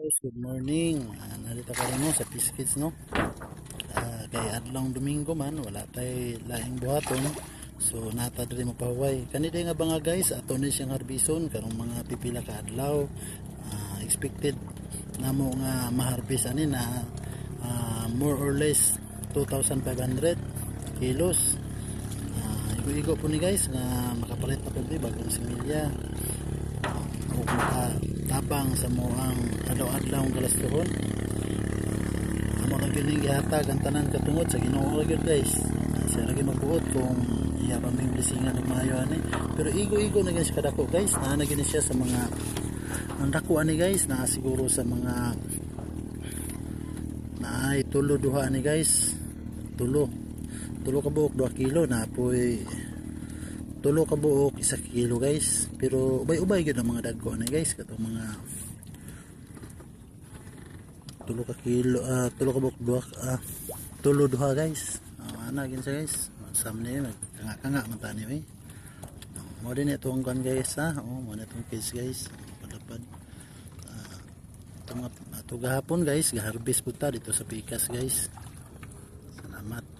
guys, good morning. Uh, narito ka rin mo sa Peace Kids, no? Ah, kay adlong Domingo man, wala tay laing buhaton. So nata diri mo pahuway. Kani nga ba nga guys, ato ni siyang harbison karong mga pipila ka adlaw. Ah, expected namo nga maharbis ani na ah, more or less 2,500 kilos. Ah, igo-igo po ni guys nga makapalit na po bagong similya o makatabang sa moang adlaw-adlaw ang kalastuhon amo lang yun yung gihatag tanan katungod sa ginoo yun guys siya lagi magbuot kung iya pa may blisingan ng maayo ani. Pero igo-igo na guys kadako guys na na gini siya sa mga ang dako ani guys na siguro sa mga na ay tulo duha ani guys. Tulo. Tulo ka buok 2 kilo na apoy tulo ka buok isa kilo guys. Pero ubay-ubay gyud ang mga dagko na guys? Kato mga tulo ka kilo ah, tulo ka buok duha ah, tulo duha guys. Uh, ana gin siya guys. Sam ni kanga kanga man tani eh. Mo din ito ang kan guys ha oh mo na itong case guys. Padapad uh, ito nga ito gahapon guys gaharbis po ta dito sa pikas guys. Salamat